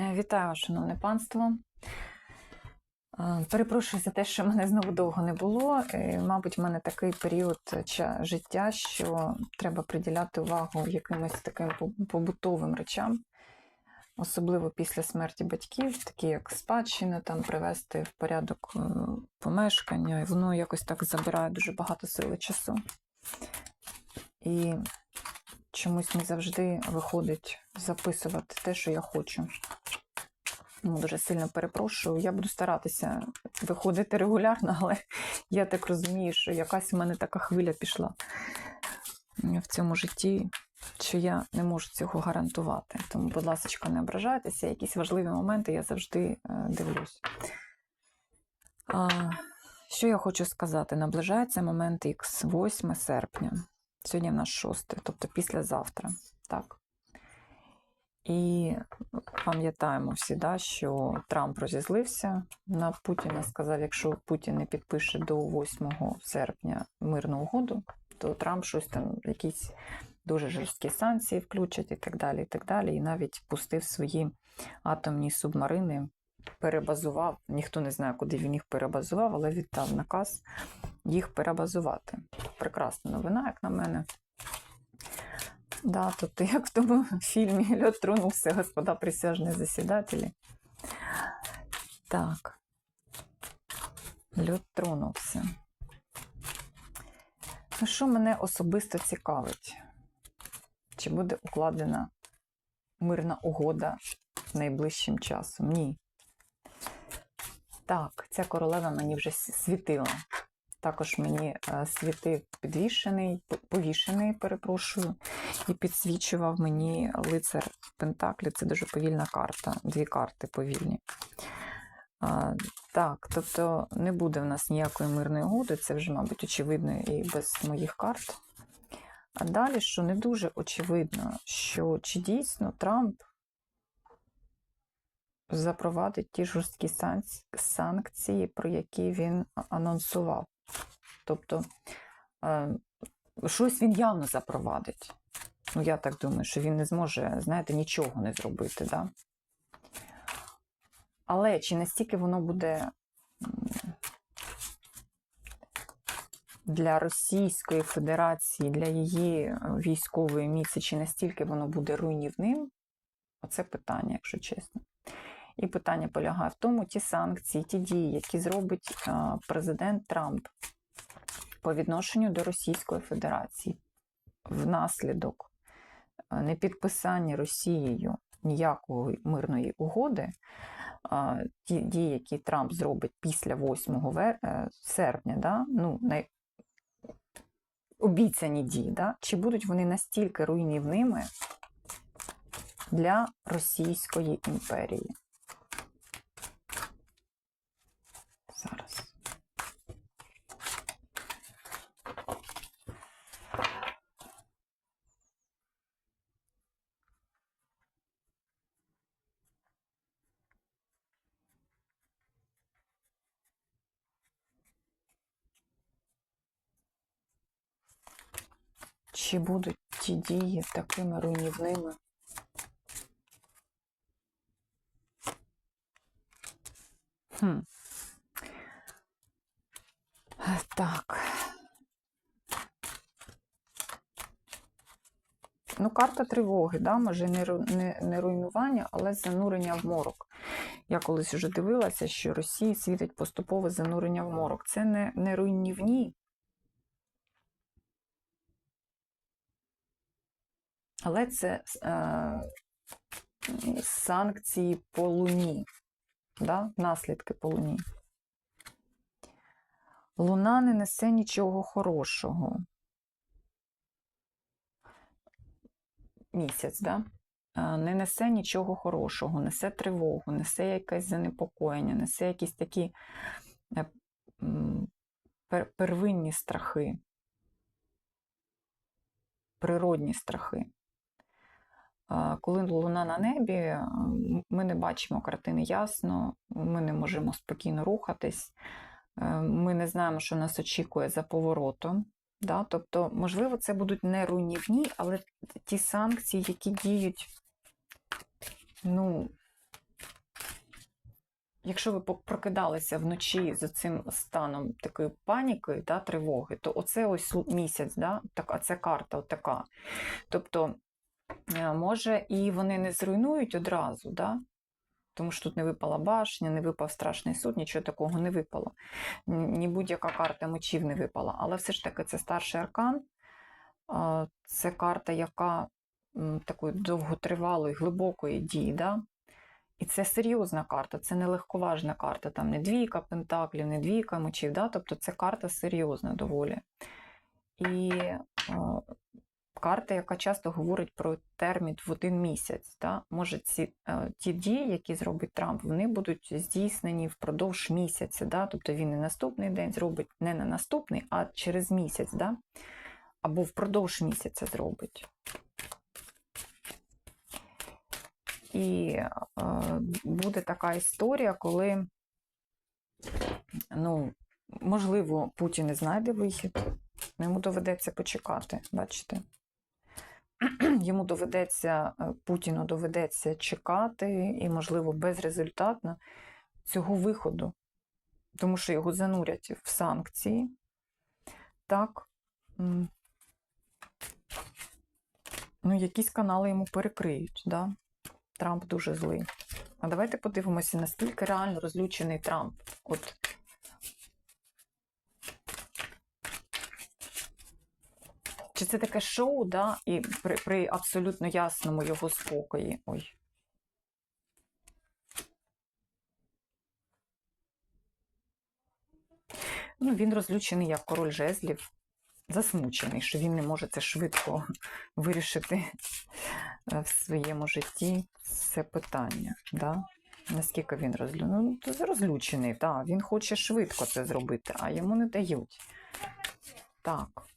Е, Вітаю шановне панство. Е, Перепрошую за те, що мене знову довго не було. Е, Мабуть, в мене такий період життя, що треба приділяти увагу якимось таким побутовим речам, особливо після смерті батьків, такі як спадщина, там привести в порядок помешкання, і воно якось так забирає дуже багато сили часу. І чомусь не завжди виходить записувати те, що я хочу. Ну, дуже сильно перепрошую. Я буду старатися виходити регулярно, але я так розумію, що якась у мене така хвиля пішла в цьому житті, що я не можу цього гарантувати. Тому, будь ласка, не ображайтеся, якісь важливі моменти я завжди е, дивлюсь. Що я хочу сказати? Наближається момент Х, 8 серпня. Сьогодні в нас 6, тобто післязавтра. Так. І пам'ятаємо всі, да, що Трамп розізлився на Путіна, сказав, якщо Путін не підпише до 8 серпня мирну угоду, то Трамп щось там, якісь дуже жорсткі санкції включить і так далі. І так далі. І навіть пустив свої атомні субмарини, перебазував. Ніхто не знає, куди він їх перебазував, але віддав наказ їх перебазувати. Прекрасна новина, як на мене. Да, тобто, як в тому фільмі Льот тронувся, господа присяжні засідателі. Так. Льот тронувся. Ну, що мене особисто цікавить? Чи буде укладена мирна угода найближчим часом? Ні. Так, ця королева мені вже світила. Також мені е, світив підвішений, повішений, перепрошую, і підсвічував мені лицар Пентаклі. Це дуже повільна карта, дві карти повільні. А, так, тобто не буде в нас ніякої мирної угоди, це вже, мабуть, очевидно і без моїх карт. А далі, що не дуже очевидно, що чи дійсно Трамп запровадить ті жорсткі санкції, про які він анонсував. Тобто е, щось він явно запровадить. Ну, я так думаю, що він не зможе, знаєте, нічого не зробити. Да? Але чи настільки воно буде для Російської Федерації, для її е, військової міці, чи настільки воно буде руйнівним? Оце питання, якщо чесно. І питання полягає в тому, ті санкції, ті дії, які зробить е, президент Трамп по відношенню до Російської Федерації внаслідок е, непідписання Росією ніякої мирної угоди, ті дії, які Трамп зробить після 8 вер- е, серпня, да, ну, най... обіцяні дії, да, чи будуть вони настільки руйнівними для Російської імперії? Чи будуть ті дії такими руйнівними? Хм. Так. Ну, карта тривоги, да? може не, не, не руйнування, але занурення в морок. Я колись вже дивилася, що Росії світить поступове занурення в морок. Це не, не руйнівні, але це е, санкції по Луні, да? наслідки по Луні. Луна не несе нічого хорошого. Місяць, да? Е, не несе нічого хорошого, несе тривогу, несе якесь занепокоєння, несе якісь такі е, первинні страхи, природні страхи. Коли луна на небі, ми не бачимо картини ясно, ми не можемо спокійно рухатись, е, ми не знаємо, що нас очікує за поворотом. Да? Тобто, можливо, це будуть не руйнівні, але ті санкції, які діють ну, якщо ви прокидалися вночі з цим станом такої паніки та тривоги, то оце ось місяць, да? так, а це карта така. Тобто, може, і вони не зруйнують одразу, да? тому що тут не випала башня, не випав страшний суд, нічого такого не випало. Ні будь-яка карта мечів не випала. Але все ж таки це старший аркан. Це карта, яка такої довготривалої, глибокої дії. Да? І це серйозна карта, це не легковажна карта, там не двійка пентаклів, не двійка мечів, да? тобто це карта серйозна доволі. І е, карта, яка часто говорить про термін в один місяць. Да? Може, ці, е, ті дії, які зробить Трамп, вони будуть здійснені впродовж місяця. Да? Тобто він не наступний день зробить, не на наступний, а через місяць, да? або впродовж місяця зробить. І е, буде така історія, коли, ну, можливо, Путін не знайде вихід, йому доведеться почекати, бачите? Йому доведеться, е, Путіну доведеться чекати і, можливо, безрезультатно цього виходу, тому що його занурять в санкції. Так. Ну, якісь канали йому перекриють, да? Трамп дуже злий. А давайте подивимося, наскільки реально розлючений Трамп. От. Чи це таке шоу, да? і при, при абсолютно ясному його спокої. Ой. Ну, він розлючений як король жезлів, засмучений, що він не може це швидко вирішити е, в своєму житті це питання. Да? Наскільки він розлю... ну, то розлючений, так, він хоче швидко це зробити, а йому не дають. Так.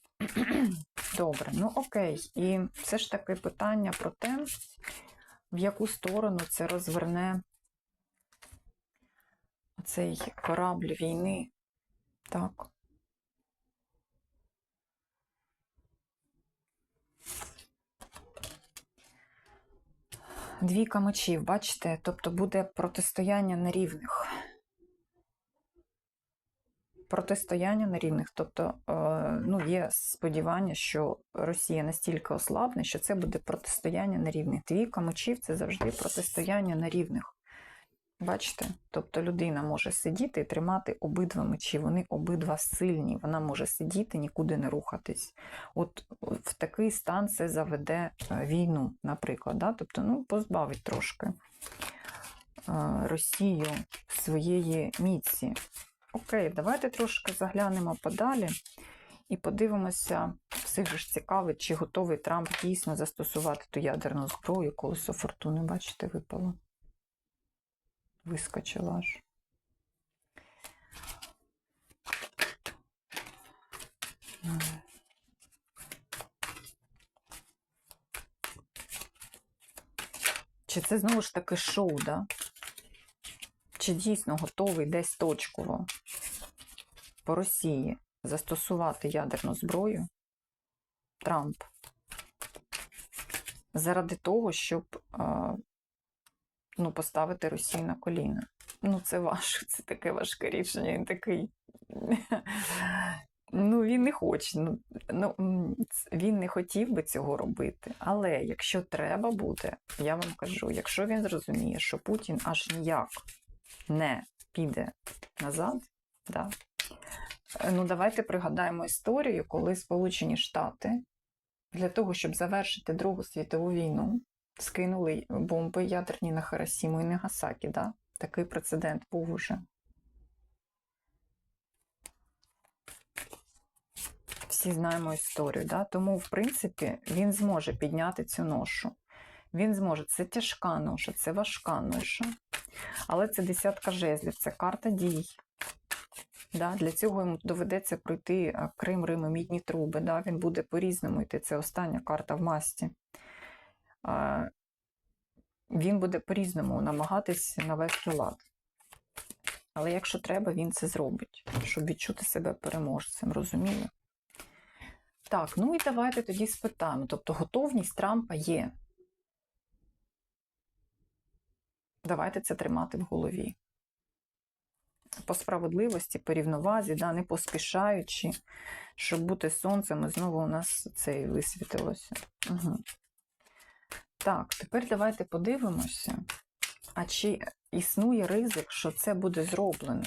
Добре, ну окей. І все ж таки питання про те, в яку сторону це розверне цей корабль війни. Так. Двійка мечів, бачите, тобто буде протистояння на рівних. Протистояння на рівних. Тобто, е, ну, є сподівання, що Росія настільки ослабне, що це буде протистояння на рівних. Двійка мечів це завжди протистояння на рівних. Бачите? Тобто людина може сидіти і тримати обидва мечі, вони обидва сильні, вона може сидіти, нікуди не рухатись. От в такий стан це заведе е, війну, наприклад. Да? Тобто, ну, позбавить трошки е, Росію своєї міці. Окей, давайте трошки заглянемо подалі і подивимося, всіх же ж цікавить, чи готовий Трамп дійсно застосувати ту ядерну зброю, колесо фортуни, бачите, випало вискочила аж. Чи це знову ж таки шоу, да? Чи дійсно готовий десь точково по Росії застосувати ядерну зброю Трамп заради того, щоб ну, поставити Росію на коліна. Ну, це важко, це таке важке рішення. Він такий. Ну, він не хоче. Ну, ну, він не хотів би цього робити. Але якщо треба буде, я вам кажу, якщо він зрозуміє, що Путін аж ніяк не піде назад, да, ну давайте пригадаємо історію, коли Сполучені Штати для того, щоб завершити Другу світову війну, скинули бомби ядерні на Харасіму і Нагасакі. Да? Такий прецедент був уже. Всі знаємо історію, да? тому, в принципі, він зможе підняти цю ношу. Він зможе. Це тяжка ноша, це важка ноша. Але це десятка жезлів, це карта дій. Да? Для цього йому доведеться пройти Крим, Рим і мідні труби. Да? Він буде по-різному йти. Це остання карта в масті. Він буде по-різному намагатись навести лад. Але якщо треба, він це зробить, щоб відчути себе переможцем, розуміли? Так, ну і давайте тоді спитаємо. Тобто готовність Трампа є. Давайте це тримати в голові. По справедливості, по рівновазі, да, не поспішаючи, щоб бути сонцем, і знову у нас це висвітилося. Угу. Так, тепер давайте подивимося, а чи існує ризик, що це буде зроблено?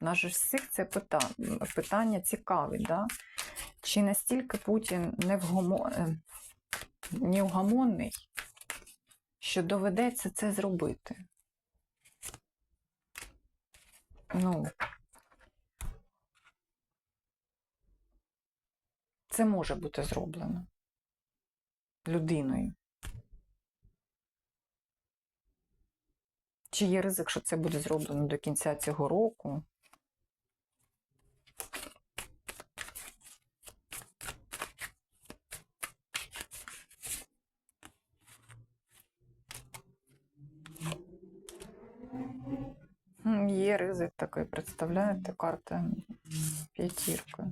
Нас же всіх це питання, питання цікавить, да? чи настільки Путін невгомо... е, що доведеться це зробити? Ну, це може бути зроблено людиною. Чи є ризик, що це буде зроблено до кінця цього року? М, Є ризик такий, представляєте, карта п'ятірка.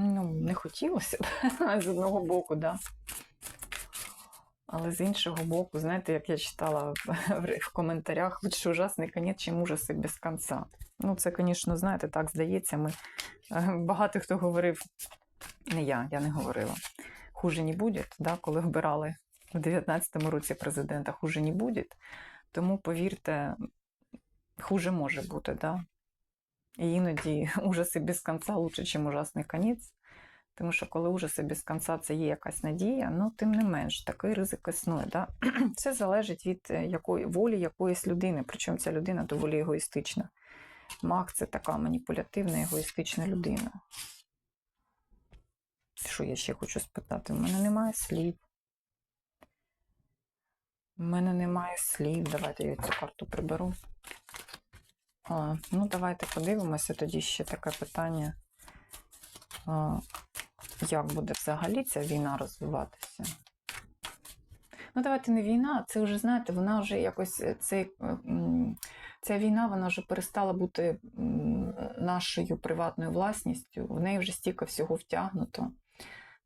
Ну, не хотілося б з одного боку, да. Але з іншого боку, знаєте, як я читала в, коментарях, лучше ужасний конець, чим ужаси без кінця. Ну, це, звісно, знаєте, так здається. Ми е, багато хто говорив, не я, я не говорила. Хуже не буде, да, коли вбирали в 19-му році президента, хуже не буде. Тому повірте, хуже може бути, да. І іноді ужаси без кінця лучше, ніж ужасний конець. Тому що коли ужаси без кінця це є якась надія, ну тим не менш, такий ризик існує. Да? Це залежить від е, якої волі якоїсь людини. Причому ця людина доволі егоїстична. Маг це така маніпулятивна, егоїстична людина. Що я ще хочу спитати? У мене немає слів. У мене немає слів. Давайте я цю карту приберу. А, ну, давайте подивимося тоді ще таке питання. А, як буде взагалі ця війна розвиватися? Ну, давайте не війна, це вже, знаєте, вона вже якось е, цей, ця війна вона вже перестала бути нашою приватною власністю. В неї вже стільки всього втягнуто.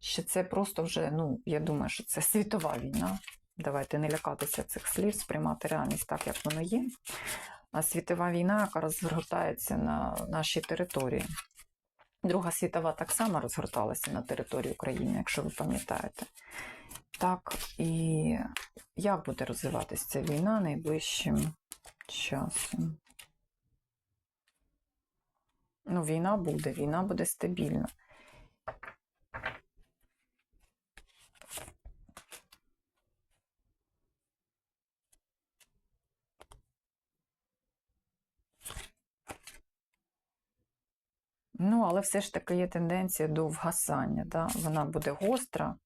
Що це просто вже, ну, я думаю, що це світова війна. Давайте не лякатися цих слів, сприймати реальність так, як воно є. Світова війна, яка розгортається на нашій території. Друга світова так само розгорталася на території України, якщо ви пам'ятаєте. Так, і як буде розвиватися ця війна найближчим часом? Ну, війна буде, війна буде стабільна. Ну, але все ж таки є тенденція до вгасання. Да? Вона буде гостра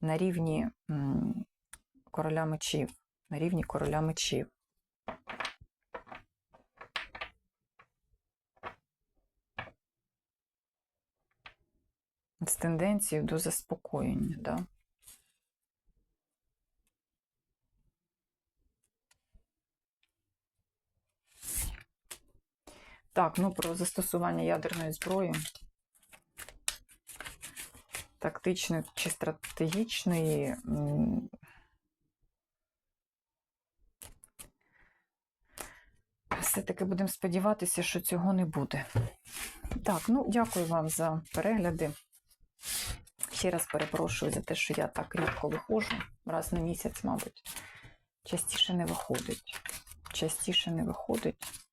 на рівні м, короля мечів. На рівні короля мечів. З тенденцією до заспокоєння, да? Так, ну про застосування ядерної зброї. Тактичної чи стратегічної. Все-таки будемо сподіватися, що цього не буде. Так, ну дякую вам за перегляди. Ще раз перепрошую за те, що я так рідко виходжу. Раз на місяць, мабуть. Частіше не виходить. Частіше не виходить.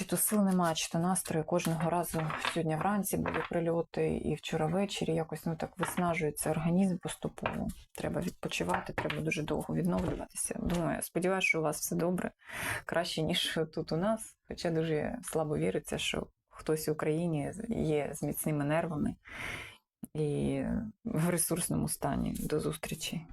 Чи то сил немає, чи то настрою. Кожного разу сьогодні вранці були прильоти, і вчора ввечері якось ну так виснажується організм поступово. Треба відпочивати, треба дуже довго відновлюватися. Думаю, сподіваюся, що у вас все добре, краще, ніж тут у нас. Хоча дуже слабо віриться, що хтось в Україні є з міцними нервами і в ресурсному стані. До зустрічі.